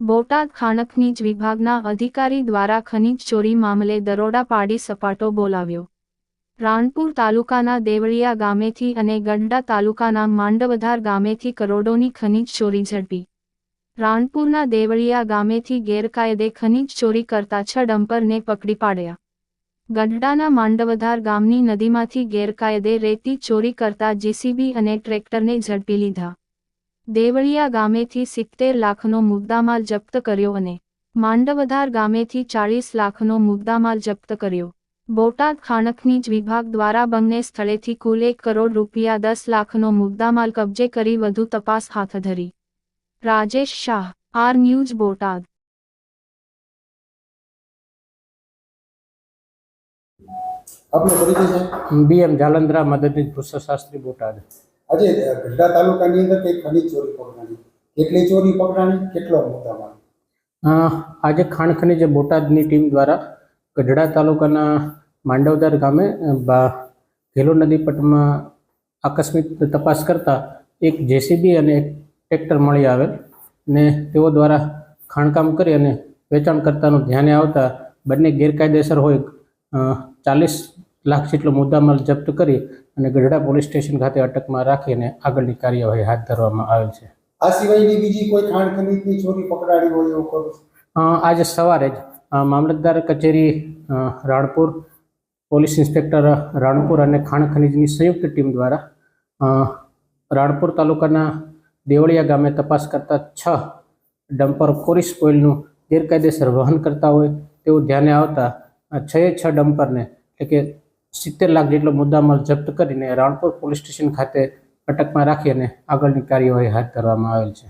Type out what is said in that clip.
બોટાદ ખાણ ખનીજ વિભાગના અધિકારી દ્વારા ખનીજ ચોરી મામલે દરોડા પાડી સપાટો બોલાવ્યો. રાણપુર તાલુકાના દેવળિયા ગામેથી અને ગંડા તાલુકાના માંડવધાર ગામેથી કરોડોની ખનીજ ચોરી ઝડપી. રાણપુરના દેવળિયા ગામેથી ગેરકાયદે ખનીજ ચોરી કરતા છ ડમ્પરને પકડી પાડ્યા. ગઢડાના માંડવધાર ગામની નદીમાંથી ગેરકાયદે રેતી ચોરી કરતા જેસીબી અને ટ્રેક્ટરને ઝડપી લીધા. દેવળિયા ગામેથી સિત્તેર લાખનો મુદ્દામાલ જપ્ત કર્યો અને માંડવધાર ગામેથી ચાળીસ લાખનો મુદ્દામાલ જપ્ત કર્યો. બોટાદ ખાણખનીજ વિભાગ દ્વારા બંને સ્થળેથી કુલ એક કરોડ રૂપિયા દસ લાખનો મુદ્દામાલ કબજે કરી વધુ તપાસ હાથ ધરી. Rajesh Shah R news Botad. આપનો પરિચય છે? બીએમ જાલંધરા મદદનીશ પુષ્પશાસ્ત્રી બોટાદ. આજે ગઢડા તાલુકાની અંદર કઈ ખનીજ ચોરી પકડાણી? કેટલી ચોરી પકડાણી? કેટલો અ, આજે ખાણ ખનીજ બોટાદની ટીમ દ્વારા ગઢડા તાલુકાના માંડવદાર ગામે ઘેલો નદી પટમાં આકસ્મિક તપાસ કરતા એક જેસીબી અને એક ટ્રેક્ટર મળી આવેલ ને તેઓ દ્વારા ખાણકામ કરી અને વેચાણ કરતાનું ધ્યાને આવતા બંને ગેરકાયદેસર હોય ચાલીસ લાખ જેટલો મુદ્દામાલ જપ્ત કરી અને ગઢડા પોલીસ સ્ટેશન ખાતે અટકમાં રાખીને આગળની કાર્યવાહી હાથ ધરવામાં આવેલ છે. આ સિવાયની બીજી કોઈ ખાણ ખનીજની ચોરી પકડાડી હોય એવું કરું આજે સવારે જ મામલતદાર કચેરી રાણપુર પોલીસ ઇન્સ્પેક્ટર રાણપુર અને ખાણ ખનીજની સંયુક્ત ટીમ દ્વારા રાણપુર તાલુકાના દેવળિયા ગામે તપાસ કરતા છ ડમ્પર કોરિસ ઓઇલનું ગેરકાયદેસર વહન કરતા હોય તેવું ધ્યાને આવતા છએ છ ડમ્પરને એટલે કે સિત્તેર લાખ જેટલો મુદ્દામાલ જપ્ત કરીને રાણપુર પોલીસ સ્ટેશન ખાતે અટકમાં રાખી અને આગળની કાર્યવાહી હાથ ધરવામાં આવેલ છે.